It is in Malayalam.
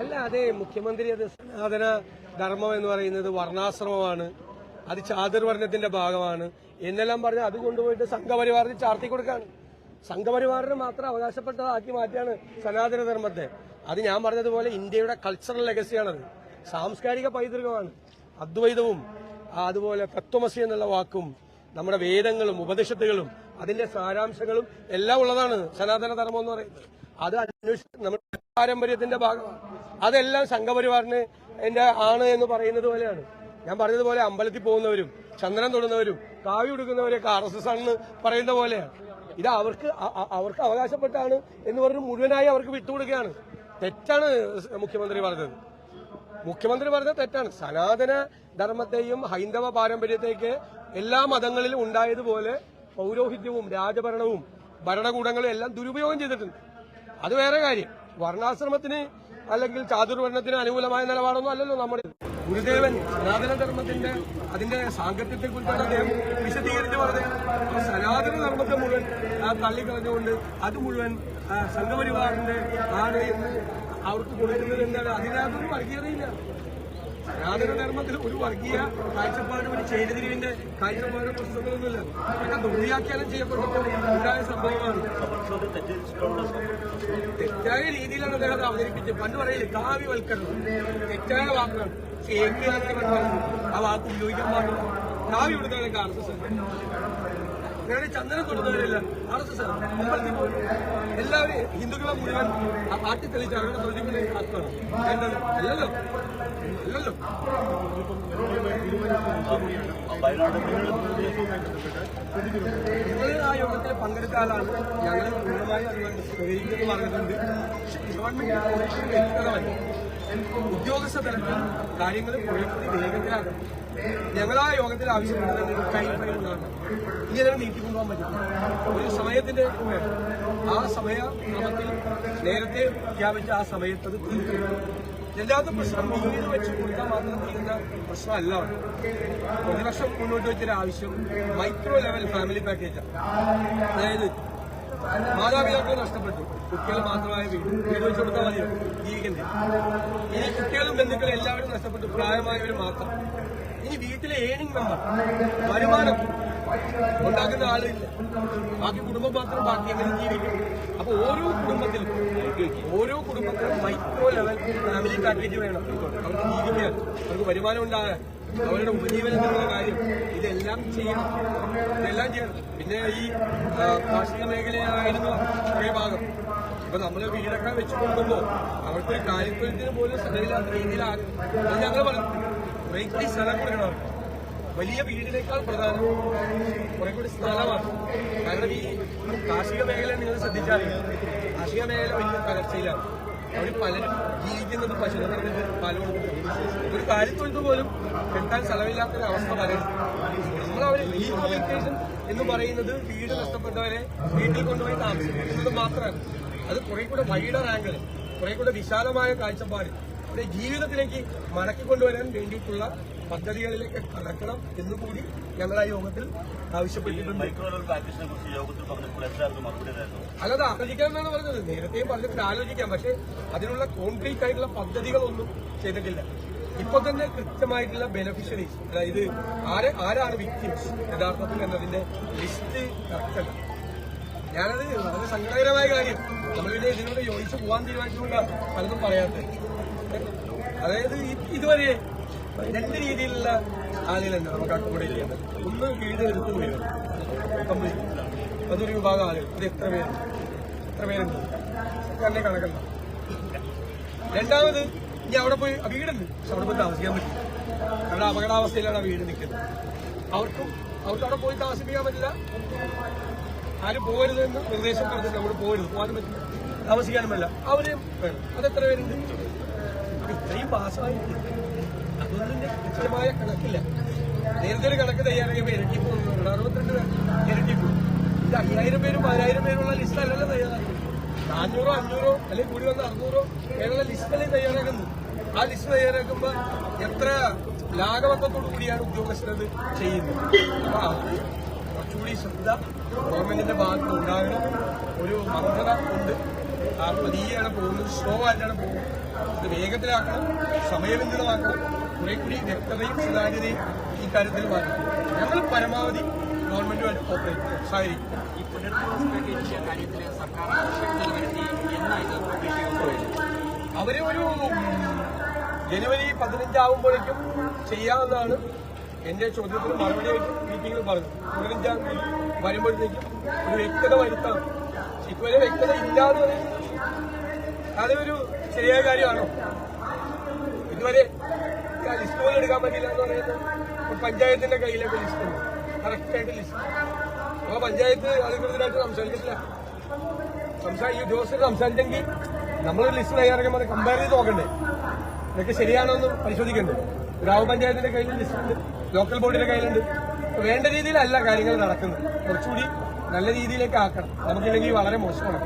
അല്ല അതെ മുഖ്യമന്ത്രി അത് സനാതന ധർമ്മം എന്ന് പറയുന്നത് വർണാശ്രമമാണ്. അത് ചാതുർവർണത്തിന്റെ ഭാഗമാണ്. എന്നെല്ലാം പറഞ്ഞ് അത് കൊണ്ടുപോയിട്ട് സംഘപരിവാറിന് ചാർത്തി കൊടുക്കാണ് സംഘപരിവാറിന് മാത്രം അവകാശപ്പെട്ടതാക്കി മാറ്റിയാണ് സനാതന ധർമ്മത്തെ. അത് ഞാൻ പറഞ്ഞതുപോലെ ഇന്ത്യയുടെ കൾച്ചറൽ ലെഗസിയാണത് സാംസ്കാരിക പൈതൃകമാണ്. അദ്വൈതവും അതുപോലെ തത്വമസി എന്നുള്ള വാക്കും നമ്മുടെ വേദങ്ങളും ഉപദേശത്തുകളും അതിന്റെ സാരാംശങ്ങളും എല്ലാം ഉള്ളതാണ് സനാതന ധർമ്മം എന്ന് പറയുന്നത്. അത് അന്വേഷിച്ച് നമ്മുടെ പാരമ്പര്യത്തിന്റെ ഭാഗമാണ്. അതെല്ലാം സംഘപരിവാറിന് എന്റെ ആണ് എന്ന് പറയുന്നത് പോലെയാണ്. ഞാൻ പറഞ്ഞതുപോലെ അമ്പലത്തിൽ പോകുന്നവരും ചന്ദനം തൊടുന്നവരും കാവി ഉടുക്കുന്നവരെയൊക്കെ ആർ എസ് എസ് ആണെന്ന് പറയുന്ന പോലെയാണ്. ഇത് അവർക്ക് അവർക്ക് അവകാശപ്പെട്ടാണ് എന്ന് പറഞ്ഞ് മുഴുവനായി അവർക്ക് വിട്ടുകൊടുക്കുകയാണ്. തെറ്റാണ് മുഖ്യമന്ത്രി പറഞ്ഞത്. മുഖ്യമന്ത്രി പറഞ്ഞത് തെറ്റാണ്. സനാതന ധർമ്മത്തെയും ഹൈന്ദവ പാരമ്പര്യത്തേക്ക് എല്ലാ മതങ്ങളിലും ഉണ്ടായതുപോലെ പൗരോഹിത്യവും രാജഭരണവും ഭരണകൂടങ്ങളും എല്ലാം ദുരുപയോഗം ചെയ്തിട്ടുണ്ട്. അത് വേറെ കാര്യം. വർണാശ്രമത്തിന് അല്ലെങ്കിൽ ചാതുർവർണത്തിന് അനുകൂലമായ നിലപാടൊന്നും അല്ലല്ലോ നമ്മുടെ ഗുരുദേവൻ സനാതന ധർമ്മത്തിന്റെ അതിന്റെ സാങ്കത്യത്തെ കുറിച്ചാണ് അദ്ദേഹം വിശദീകരിച്ച് പറഞ്ഞത്. സനാതന ധർമ്മത്തെ മുഴുവൻ തള്ളിക്കളഞ്ഞുകൊണ്ട് അത് മുഴുവൻ സംഘപരിവാറിന്റെ ആണ് അവർക്ക് കൊടുക്കുന്നത് എന്താണ്? അതിനകത്തൊന്നും വർഗീയതയില്ല. സനാതന ധർമ്മത്തിൽ ഒരു വർഗീയ കാഴ്ചപ്പാട് ഒരു ചേരിതിരിവിന്റെ കാഴ്ചപ്പാട് പ്രശ്നങ്ങളൊന്നുമില്ല അതൊക്കെ ദുർവ്യാഖ്യാനം ചെയ്യപ്പെട്ടപ്പോൾ സംഭവമാണ്. തെറ്റായ രീതിയിലാണ് അദ്ദേഹം അവതരിപ്പിച്ചത്. പണ്ട് പറയില്ലേ കാവ്യവൽക്കരണം. തെറ്റായ വാക്കുകൾ. ഏകീകരണ ആ വാക്ക് ഉപയോഗിക്കാൻ പാടില്ല. കാവ്യ കൊടുത്തവരൊക്കെ ആർ എസ് എസ് ചന്ദനം തൊടുന്നവരില്ല ആർ എസ് എസ് എല്ലാവരും ഹിന്ദുക്കളെ മുഴുവൻ ആ പാർട്ടി തെളിച്ച് അവരുടെ പ്രതികളെ ആത്മാണ് വേണ്ടത് അല്ലല്ലോ? അല്ലല്ലോ? നിങ്ങൾ ആ യോഗത്തിൽ പങ്കെടുത്താലാണ് ഞങ്ങൾ പൂർണമായി അതുകൊണ്ട് സ്വീകരിക്കുന്നു പറഞ്ഞിട്ടുണ്ട് ഗവൺമെന്റ് ഉദ്യോഗസ്ഥ തലത്തിൽ കാര്യങ്ങൾ കുറെ കൂടി വേഗത്തിലാക്കണം ഞങ്ങൾ ആ യോഗത്തിൽ ആവശ്യപ്പെട്ടത് കൈ ഉണ്ടാകണം ഇങ്ങനെ നീട്ടിക്കൊണ്ടുപോകാൻ പറ്റും ഒരു സമയത്തിന്റെ ആ സമയ ക്രമത്തിൽ നേരത്തെ പ്രഖ്യാപിച്ച ആ സമയത്ത് അത് തീർക്കണം പ്രശ്നം ഭൂമിയിൽ വെച്ച് കൊടുക്കാൻ മാത്രം തീരുന്ന പ്രശ്നമല്ല. പ്രതിപക്ഷം മുന്നോട്ട് വെച്ചൊരു ആവശ്യം മൈക്രോ ലെവൽ ഫാമിലി പാക്കേജാണ്. അതായത് മാതാപിതാക്കൾ നഷ്ടപ്പെട്ടു. കുട്ടികൾ മാത്രമായ വീട് വെച്ച് കൊടുത്താൽ മതിയോ ജീവിക്കണ്ടേ? ഇനി കുട്ടികളും ബന്ധുക്കളും എല്ലാവരും നഷ്ടപ്പെട്ടു. പ്രായമായവർ മാത്രം. ഇനി വീട്ടിലെ ഏണിംഗ് മെമ്പർ വരുമാനം ഉണ്ടാക്കുന്ന ആളില്ല. ബാക്കി കുടുംബം മാത്രം ബാക്കി എങ്ങനെ ജീവിക്കും. അപ്പൊ ഓരോ കുടുംബത്തിലും ഓരോ കുടുംബത്തിലും മൈക്രോ ലെവൽ ഫാമിലി പാക്കേജ് വേണം. അവർക്ക് ജീവിക്കാൻ. അവർക്ക് വരുമാനം ഉണ്ടാകാൻ. അവരുടെ ഉപജീവനത്തിനുള്ള കാര്യം ഇതെല്ലാം ചെയ്യണം ഇതെല്ലാം ചെയ്യണം പിന്നെ ഈ കാർഷിക മേഖലയായിരുന്നു ഭാഗം. ഇപ്പൊ നമ്മൾ വീടൊക്കെ വെച്ച് കൊടുക്കുമ്പോ അവർക്ക് കാര്യത്തിന് പോലും സ്ഥലമില്ലാത്ത രീതിയിലാകും അത് ഞങ്ങൾ പറഞ്ഞു കുറെ കൂടി സ്ഥലം കൊടുക്കണം. വലിയ വീടിനേക്കാൾ പ്രധാനം കുറെ കൂടി സ്ഥലമാണ്. കാരണം ഈ കാർഷിക മേഖല നിങ്ങൾ ശ്രദ്ധിച്ചാൽ കാർഷിക മേഖല വലിയ തകർച്ചയിലാണ്. അവർ പലരും ജീവിക്കുന്നത് പശുവിനെ കറന്നിട്ട് പാൽ കൊടുക്കുന്നത് ഒരു കാര്യത്തൊഴുത്ത് പോലും കെട്ടാൻ സ്ഥലമില്ലാത്തൊരു അവസ്ഥ വരരുത് നമ്മൾ അവരെ റീഹബിലിറ്റേഷൻ എന്ന് പറയുന്നത് വീട് നഷ്ടപ്പെട്ടവരെ വീട്ടിൽ കൊണ്ടുപോയി താമസിക്കുന്നത് മാത്രമാണ് അത് കുറെ കൂടെ വൈഡർ ആംഗിൾ കുറെ കൂടെ വിശാലമായ കാഴ്ചപ്പാട്. അവരെ ജീവിതത്തിലേക്ക് മടക്കി കൊണ്ടുവരാൻ വേണ്ടിയിട്ടുള്ള പദ്ധതികളിലേക്ക് കടക്കണം എന്നുകൂടി ഞങ്ങൾ ആ യോഗത്തിൽ ആവശ്യപ്പെട്ടിട്ടുണ്ട്. അല്ലാതെ ആലോചിക്കാം എന്നാണ് പറഞ്ഞത്. നേരത്തെയും പറഞ്ഞിട്ട് ആലോചിക്കാം. പക്ഷെ അതിനുള്ള കോൺക്രീറ്റ് ആയിട്ടുള്ള പദ്ധതികളൊന്നും ചെയ്തിട്ടില്ല. ഇപ്പൊ തന്നെ കൃത്യമായിട്ടുള്ള ബെനഫിഷ്യറീസ് അതായത് ആരെ ആരാണ് വിക്ടിംസ് യഥാർത്ഥത്തിൽ എന്നതിന്റെ ലിസ്റ്റ് കറക്റ്റല്ല ഞാനത് വളരെ സങ്കടകരമായ കാര്യം. നമ്മളിത് ഇതിനോട് യോജിച്ച് പോകാൻ തീരുമാനിച്ചുകൊണ്ടാണ് പലതും പറയാത്തത്. അതായത് ഇതുവരെ രണ്ട് രീതിയിലുള്ള ആളുകളുണ്ട് നമുക്ക് അക്കോമഡേറ്റ് ചെയ്യുന്നത് ഒന്ന് വീട് എടുത്ത് വരും അതൊരു വിഭാഗം ആളുകൾ. ഇത് എത്ര പേരുണ്ട് എത്ര പേരുണ്ട്? തന്നെ കണക്കണ്ട. രണ്ടാമത് ഇനി അവിടെ പോയി വീടുണ്ട്. പക്ഷെ അവിടെ പോയി താമസിക്കാൻ പറ്റില്ല. കാരണം അപകടാവസ്ഥയിലാണ് ആ വീട് നിൽക്കുന്നത്. അവർക്കും അവർക്ക് അവിടെ പോയി താമസിപ്പിക്കാൻ പറ്റില്ല. ആരും പോകരുത് എന്ന് നിർദ്ദേശം കൊടുത്തിട്ട് അവിടെ പോകരുത്. പോകാനും പറ്റില്ല. താമസിക്കാനും പറ്റില്ല. അവരെയും വേണം. അതെത്ര പേരുണ്ട്? ഇത്രയും പാസ്സായി അതൊന്നും ഇതിന്റെ കൃത്യമായ കണക്കില്ല. നേരത്തെ ഒരു കണക്ക് തയ്യാറാക്കിയപ്പോൾ ഇരട്ടി പോകുന്നുണ്ട് അറുപത്തിരണ്ട് ഇരട്ടി പോകും. ഇത് അയ്യായിരം പേരും പതിനായിരം പേരുള്ള ലിസ്റ്റ് അല്ലല്ലോ തയ്യാറാക്കുന്നത്. നാനൂറോ അഞ്ഞൂറോ അല്ലെങ്കിൽ കൂടി വന്ന അറുന്നൂറോ പേരുള്ള ലിസ്റ്റല്ലേ തയ്യാറാക്കുന്നത്. ആ ലിസ്റ്റ് തയ്യാറാക്കുമ്പോൾ എത്ര ലാഘവത്വത്തോടു കൂടിയാണ് ഉദ്യോഗസ്ഥരത് ചെയ്യുന്നത്. അപ്പൊ അത് കുറച്ചുകൂടി ശ്രദ്ധ ഗവൺമെന്റിന്റെ ഭാഗത്ത് ഉണ്ടാകണം. ഒരു മന്ദത ഉണ്ട്. ആ പതിയാണ് പോകുന്നത്. സ്ലോ ആയിട്ടാണ് പോകുന്നത്. ഇത് വേഗത്തിലാക്കണം. സമയബന്ധിതമാക്കണം കുറെ കൂടി വ്യക്തതയും സുതാര്യതയും ഈ കാര്യത്തിൽ മാറ്റണം ഞങ്ങൾ പരമാവധി ഗവൺമെന്റുമായിട്ട് കോപ്പറേറ്റ് സഹകരിക്കും. ഈ പുനർവിമർശന പാക്കേജിന്റെ കാര്യത്തിൽ സർക്കാർ ആവശ്യകത വരുത്തി എന്നായിട്ട് പ്രതീക്ഷ അവർ ഒരു ജനുവരി പതിനഞ്ചാവുമ്പോഴേക്കും ചെയ്യാമെന്നാണ് എന്റെ ചോദ്യത്തിന് മറുപടി മീറ്റിംഗിൽ പറഞ്ഞു. പതിനഞ്ചാം തീയതി വരുമ്പോഴത്തേക്കും ഒരു വ്യക്തത വരുത്താം. ഇതുവരെ വ്യക്തത ഇല്ലാതെ അതൊരു ശരിയായ കാര്യമാണോ. ഇതുവരെ ലിസ്റ്റ് പോലും എടുക്കാൻ പറ്റില്ല എന്ന് പറയുന്നത് ഇപ്പൊ പഞ്ചായത്തിന്റെ കയ്യിലൊക്കെ ലിസ്റ്റ് ഉണ്ട്. കറക്റ്റായിട്ട് ലിസ്റ്റ് അപ്പൊ പഞ്ചായത്ത് അധികൃതരായിട്ട് സംസാരിക്കത്തില്ല സംസാ ഈ ഉദ്യോഗസ്ഥർ സംസാരിച്ചെങ്കിൽ നമ്മൾ ലിസ്റ്റ് തയ്യാറാക്കുമ്പോൾ കമ്പയർ ചെയ്ത് നോക്കണ്ടേ? ഇതൊക്കെ ശരിയാണോ എന്ന് പരിശോധിക്കണ്ടേ? ഗ്രാമപഞ്ചായത്തിന്റെ കയ്യിൽ ലിസ്റ്റ് ഉണ്ട്. ലോക്കൽ ബോർഡിന്റെ കയ്യിലുണ്ട്. വേണ്ട രീതിയിലല്ല കാര്യങ്ങൾ നടക്കുന്നത്. കുറച്ചുകൂടി നല്ല രീതിയിലേക്ക് ആക്കണം. നമുക്കില്ലെങ്കിൽ വളരെ മോശമാണ്.